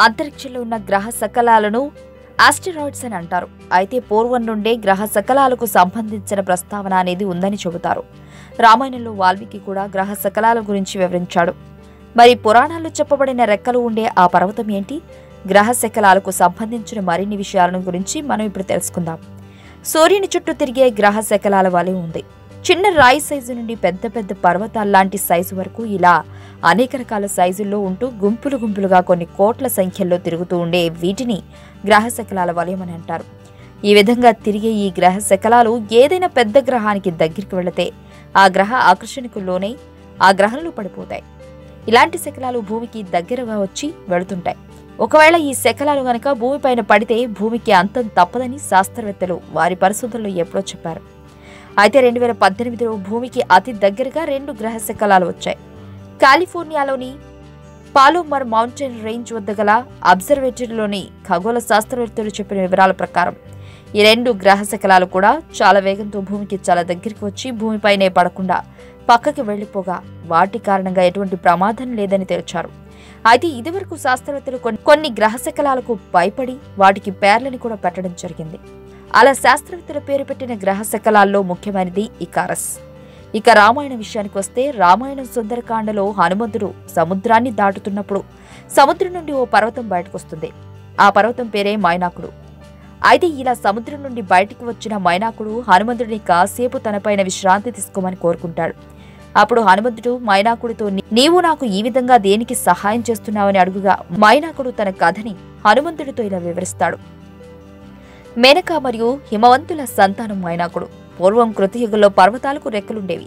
అంతరిక్షంలో ఉన్న గ్రహ శకలాలను ఆస్టెరాయిడ్స్ అని అంటారు. అయితే పూర్వం నుండే గ్రహ శకలాలకు సంబంధించిన ప్రస్తావన అనేది ఉందని చెబుతారు. రామాయణంలో వాల్మీకి కూడా గ్రహ శకలాల గురించి వివరించాడు. మరి పురాణాల్లో చెప్పబడిన రెక్కలు ఉండే ఆ పర్వతం ఏంటి? గ్రహ శకలాలకు సంబంధించిన మరిన్ని విషయాలను గురించి మనం ఇప్పుడు తెలుసుకుందాం. సూర్యుని చుట్టూ తిరిగే గ్రహ శకలాల వలె ఉంది. చిన్న రాయి సైజు నుండి పెద్ద పెద్ద పర్వతాల్లాంటి సైజు వరకు ఇలా అనేక రకాల సైజుల్లో ఉంటూ గుంపులు గుంపులుగా కొన్ని కోట్ల సంఖ్యలో తిరుగుతూ ఉండే వీటిని గ్రహ శకలాల వలయమని అంటారు. ఈ విధంగా తిరిగే ఈ గ్రహ శకలాలు ఏదైనా పెద్ద గ్రహానికి దగ్గరికి వెళితే ఆ గ్రహ ఆకర్షణకు లోనై ఆ గ్రహంలో పడిపోతాయి. ఇలాంటి శకలాలు భూమికి దగ్గరగా వచ్చి వెళుతుంటాయి. ఒకవేళ ఈ శకలాలు గనక భూమిపైన పడితే భూమికి అంతం తప్పదని శాస్త్రవేత్తలు వారి పరిశోధనలో ఎప్పుడో చెప్పారు. అయితే రెండు వేల పద్దెనిమిదిలో భూమికి అతి దగ్గరగా రెండు గ్రహ శకలాలు వచ్చాయి. కాలిఫోర్నియాలోని పాలోమర్ మౌంటైన్ రేంజ్ వద్ద గల అబ్జర్వేటరీలోని ఖగోళ శాస్త్రవేత్తలు చెప్పిన వివరాల ప్రకారం ఈ రెండు గ్రహ శకలాలు కూడా చాలా వేగంతో భూమికి చాలా దగ్గరికి వచ్చి భూమిపైనే పడకుండా పక్కకి వెళ్ళిపోగా వాటి కారణంగా ఎటువంటి ప్రమాదం లేదని తేల్చారు. అయితే ఇదివరకు శాస్త్రవేత్తలు కొన్ని కొన్ని గ్రహ శకలాలకు భయపడి వాటికి పేర్లని కూడా పెట్టడం జరిగింది. అలా శాస్త్రవేత్తల పేరు పెట్టిన గ్రహ శకలాల్లో ముఖ్యమైనది ఇకారస్. ఇక రామాయణ విషయానికి వస్తే రామాయణం సుందరకాండలో హనుమంతుడు సముద్రాన్ని దాటుతున్నప్పుడు సముద్రం నుండి ఓ పర్వతం బయటకొస్తుంది. ఆ పర్వతం పేరే మైనాకుడు. అయితే ఇలా సముద్రం నుండి బయటికి వచ్చిన మైనాకుడు హనుమంతుడిని కాసేపు తనపైన విశ్రాంతి తీసుకోమని కోరుకుంటాడు. అప్పుడు హనుమంతుడు మైనాకుడితో నీవు నాకు ఈ విధంగా దేనికి సహాయం చేస్తున్నావని అడుగుగా మైనాకుడు తన కథని హనుమంతుడితో ఇలా వివరిస్తాడు. మేనక మరియు హిమవంతుల సంతానం మైనాకుడు. పూర్వం కృతయుగంలో పర్వతాలకు రెక్కలుండేవి.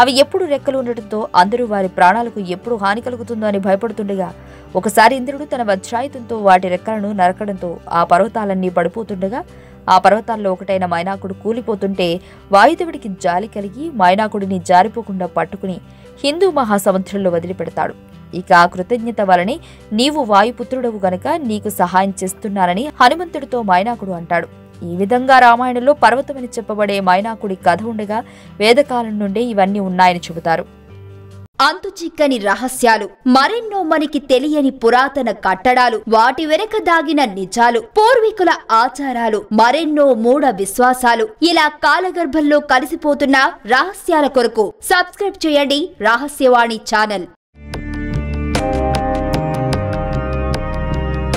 అవి ఎప్పుడు రెక్కలు ఉండటంతో అందరూ వారి ప్రాణాలకు ఎప్పుడు హాని కలుగుతుందో అని భయపడుతుండగా ఒకసారి ఇంద్రుడు తన వజ్రాయుధంతో వాటి రెక్కలను నరకడంతో ఆ పర్వతాలన్నీ పడిపోతుండగా ఆ పర్వతాల్లో ఒకటైన మైనాకుడు కూలిపోతుంటే వాయుదేవుడికి జాలి కలిగి మైనాకుడిని జారిపోకుండా పట్టుకుని హిందూ మహాసముద్రంలో వదిలిపెడతాడు. ఇక ఆ కృతజ్ఞత వలని నీవు వాయుపుత్రుడవు గనక నీకు సహాయం చేస్తున్నానని హనుమంతుడితో మైనాకుడు అంటాడు. ఈ విధంగా రామాయణంలో పర్వతమని చెప్పబడే మైనాకుడి కథ ఉండగా వేదకాలం నుండే ఇవన్నీ ఉన్నాయని చెబుతారు. అంతు చిక్కని రహస్యాలు మరెన్నో మనకి తెలియని పురాతన కట్టడాలు వాటి వెనక దాగిన నిజాలు పూర్వీకుల ఆచారాలు మరెన్నో మూఢ విశ్వాసాలు ఇలా కాలగర్భంలో కలిసిపోతున్న రహస్యాల కొరకు సబ్స్క్రైబ్ చేయండి రహస్యవాణి ఛానల్.